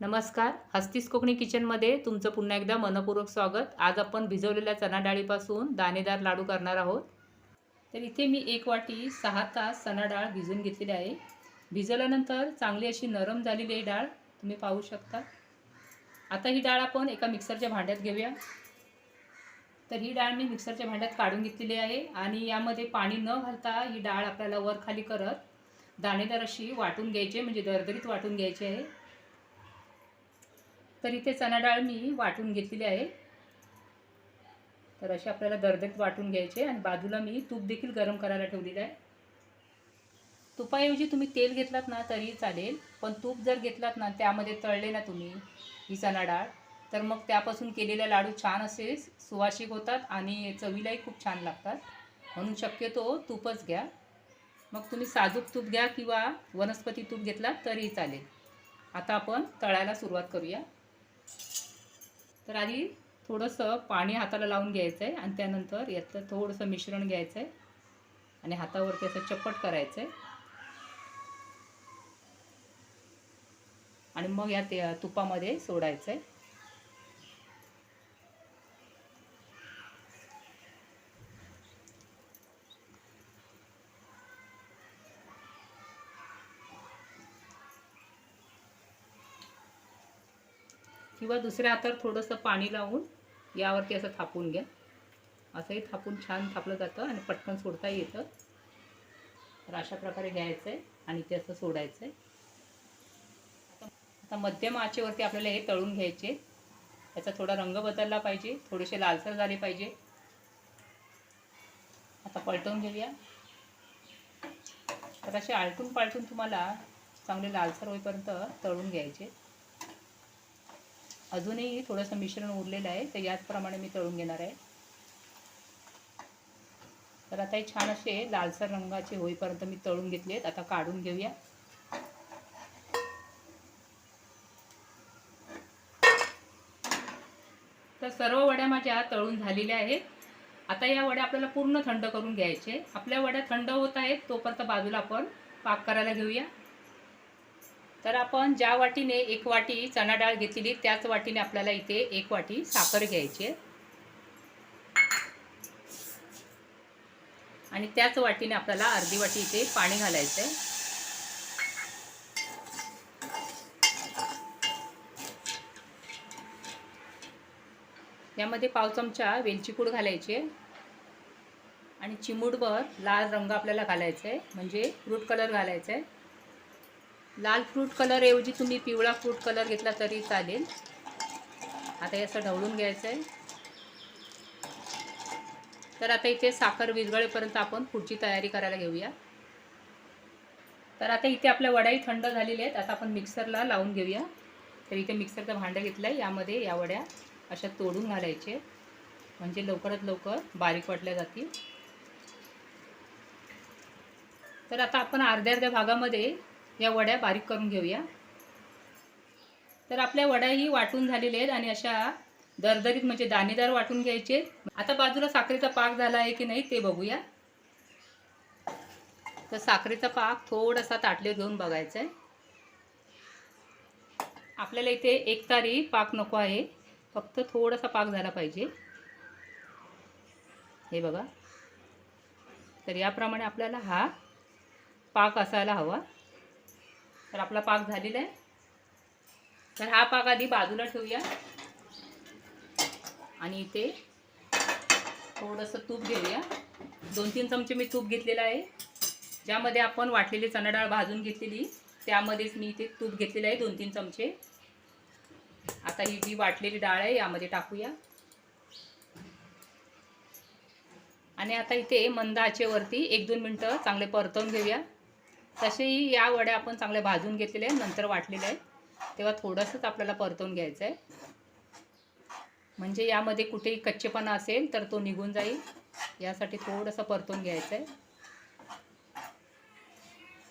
नमस्कार हस्तीस कोकणी किचनमध्ये तुमचं पुन्हा एकदा मनपूर्वक स्वागत. आज आपण भिजवलेल्या चणा डाळीपासून दाणेदार लाडू करणार आहोत. तर इथे मी एक वाटी सहा तास चणा डाळ भिजून घेतलेली आहे. भिजवल्यानंतर चांगली अशी नरम झालेली आहे डाळ तुम्ही पाहू शकता. आता ही डाळ आपण एका मिक्सरच्या भांड्यात घेऊया. तर ही डाळ मी मिक्सरच्या भांड्यात काढून घेतलेली आहे आणि यामध्ये पाणी न घालता ही डाळ आपल्याला वर खाली करत दाणेदार अशी वाटून घ्यायची आहे, म्हणजे दरदरीत वाटून घ्यायची आहे. तर इथे चणा डाळ मी वाटून घेतलेली आहे. तर अशी आपल्याला दरदरीत वाटून घ्यायचे आणि बाजूला मी तूप देखील गरम करायला ठेवलेलं आहे. तुपाऐवजी तुम्ही तेल घेतलात ना तरी चालेल पण तूप जर घेतलात ना त्यामध्ये तळले ना तुम्ही ही चणा डाळ तर मग त्यापासून केलेले लाडू छान असे सुवासिक होतात आणि चवीलाही खूप छान लागतात. म्हणून शक्यतो तूपच घ्या. मग तुम्ही साजूक तूप घ्या किंवा वनस्पती तूप घेतलात तरीही चालेल. आता आपण तळायला सुरुवात करूया. तर आधी थोडंसं पाणी हाताला लावून घ्यायचं आहे आणि त्यानंतर यातलं थोडंसं मिश्रण घ्यायचं आहे आणि हातावरती असं चप्पट करायचं आहे आणि मग या ते तुपामध्ये सोडायचं आहे किंवा दुसऱ्या हातावर थोडंसं पाणी लावून यावरती असं थापून घ्या. असंही थापून छान थापलं जातं आणि पटकन सोडता येतं. तर अशा प्रकारे घ्यायचं आहे आणि ते असं सोडायचं आहे आता आता मध्यम आचेवरती आपल्याला हे तळून घ्यायचे. त्याचा थोडा रंग बदलला पाहिजे थोडेसे लालसर झाले पाहिजे. आता पलटवून घेऊया. तर असे आलटून पालटून तुम्हाला चांगले लालसर होईपर्यंत तळून घ्यायचे. अजूनही थोडंसं मिश्रण उरलेलं आहे तर याचप्रमाणे मी तळून घेणार आहे. तर आता हे छान असे लालसर रंगाचे होईपर्यंत मी तळून घेतलेत आता काढून घेऊया. तर सर्व वड्या माझ्या तळून झालेल्या आहेत. आता या वड्या आपल्याला पूर्ण थंड करून घ्यायचे आपल्या वड्या थंड होत आहेत तोपर्यंत बाजूला आपण पाक करायला घेऊया. तर आपण ज्या वाटीने एक वाटी चणा डाळ घेतलेली त्याच वाटीने आपल्याला इथे एक वाटी साखर घ्यायची आहे. आणि त्याच वाटीने आपल्याला अर्धी वाटी इथे पाणी घालायचं आहे. यामध्ये पाव चमचा वेलची पूड घालायची आहे. आणि चिमूटभर लाल रंग आपल्याला घालायचा आहे. म्हणजे फ्रूट कलर घालायचा आहे. लाल फ्रूट कलर ऐवजी तुम्ही पिवळा फ्रूट कलर घेतला तरी चालेल. आता हे असं ढवळून घ्यायचं आहे तर आता इथे साखर विरघळेपर्यंत आपण पुढची तयारी करायला घेऊया. तर आता इथे आपल्या वड्याही थंड झालेल्या आहेत. आता आपण मिक्सरला लावून घेऊया. तर इथे मिक्सरचं भांडं घेतलं आहे यामध्ये या वड्या अशा तोडून घालायचे. म्हणजे लवकरात लवकर बारीक वाटल्या जातील. तर आता आपण अर्ध्या अर्ध्या भागामध्ये या वड्या बारीक करून घेऊया. तर आपल्या वड्याही वाटून झालेल्या आहेत आणि अशा दरदरीत म्हणजे दाणेदार वाटून घ्यायचे आता बाजूला साखरेचा पाक झाला आहे की नाही ते बघूया. तर साखरेचा पाक थोडासा ताटले घेऊन बघायचा आहे. आपल्याला इथे एक तारी पाक नको आहे. फक्त थोडासा पाक झाला पाहिजे. हे बघा. तर याप्रमाणे आपल्याला हा पाक असायला हवा. तर आपला पाक झालेला आहे. तर हा पाक आधी बाजूला ठेवूया. आणि इथे थोडंसं तूप घेऊया. दोन तीन चमचे मी तूप घेतलेलं आहे. ज्यामध्ये आपण वाटलेली चणा डाळ भाजून घेतलेली त्यामध्येच मी इथे तूप घेतलेलं आहे दोन तीन चमचे. आता ही जी वाटलेली डाळ आहे यामध्ये टाकूया. आणि आता इथे मंद आचेवरती एक दोन मिनटं चांगले परतवून घेऊया. तसेही या वड्या आपण चांगल्या भाजून घेतलेल्या आहे नंतर वाटलेल्या आहे तेव्हा थोडंसंच आपल्याला परतवून घ्यायचं आहे म्हणजे यामध्ये कुठेही कच्चेपणा असेल तर तो निघून जाईल. यासाठी थोडंसं परतवून घ्यायचं आहे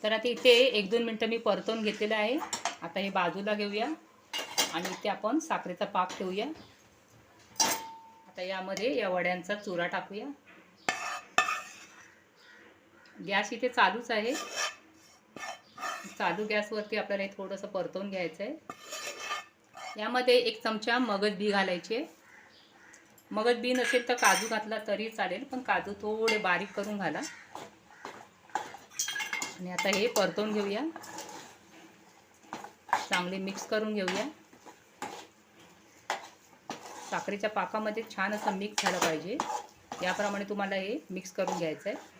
तर आता इथे एक दोन मिनटं मी परतवून घेतलेलं आहे. आता हे बाजूला घेऊया आणि इथे आपण साखरेचा पाक ठेवूया. आता यामध्ये या वड्यांचा चुरा टाकूया. गॅस इथे चालूच आहे. चालू गॅसवरती आपल्याला हे थोडंसं परतवून घ्यायचं आहे यामध्ये एक चमचा मगज बी घालायचे. मगज बी नसेल तर काजू घातला तरी चालेल पण काजू थोडे बारीक करून घाला. आणि आता हे परतवून घेऊया. चांगले मिक्स करून घेऊया. साखरेच्या पाकामध्ये छान असं मिक्स झालं पाहिजे. याप्रमाणे तुम्हाला हे मिक्स करून घ्यायचं आहे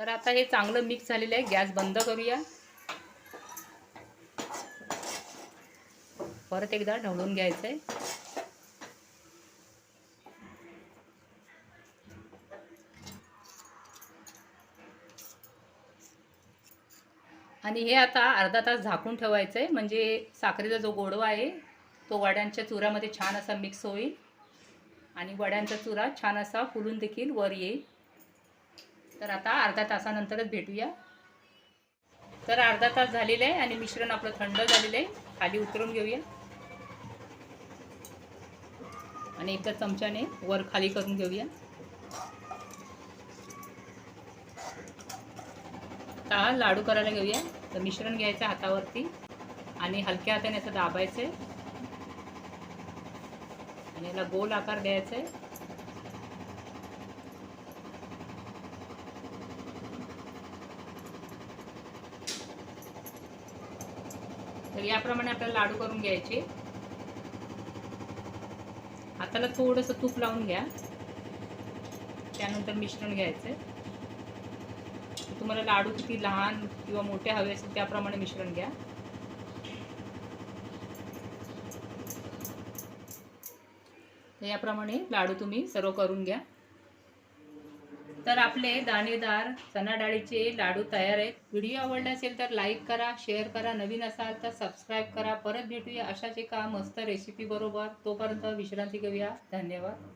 तर आता हे चांगलं मिक्स झालेलं आहे. गॅस बंद करूया. परत एकदा ढवळून घ्यायचं आहे आणि हे आता अर्धा तास झाकून ठेवायचं आहे म्हणजे साखरेचा जो गोडवा आहे तो वड्यांच्या चुरामध्ये छान असा मिक्स होईल. आणि वड्यांचा चुरा छान असा फुलून देखील वर येईल. तर आता अर्धा तासानंतरच भेटूया. तर अर्धा तास झालेला आहे आणि मिश्रण आपलं थंड झालेलं आहे. खाली उतरून घेऊया. आणि एकदा चमच्याने वर खाली करून घेऊया. आता लाडू करायला घेऊया. तर मिश्रण घ्यायचं हातावरती आणि हलक्या हाताने असं दाबायचं आहे. आणि याला गोल आकार द्यायचा आहे. तर याप्रमाणे आपल्याला लाडू करून घ्यायचे. हाताला थोडंसं तूप लावून घ्या. त्यानंतर मिश्रण घ्यायचं आहे तुम्हाला लाडू किती लहान किंवा मोठे हवे असेल त्याप्रमाणे मिश्रण घ्या. तर याप्रमाणे लाडू तुम्ही सर्व करून घ्या. तर आपले दाणेदार चना डाळीचे लाडू तयार आहेत. व्हिडिओ आवडला असेल तर लाईक करा शेअर करा. नवीन असाल तर सबस्क्राईब करा. परत भेटूया अशाच एका मस्त रेसिपी बरोबर. तोपर्यंत विश्रांती घेऊया. धन्यवाद.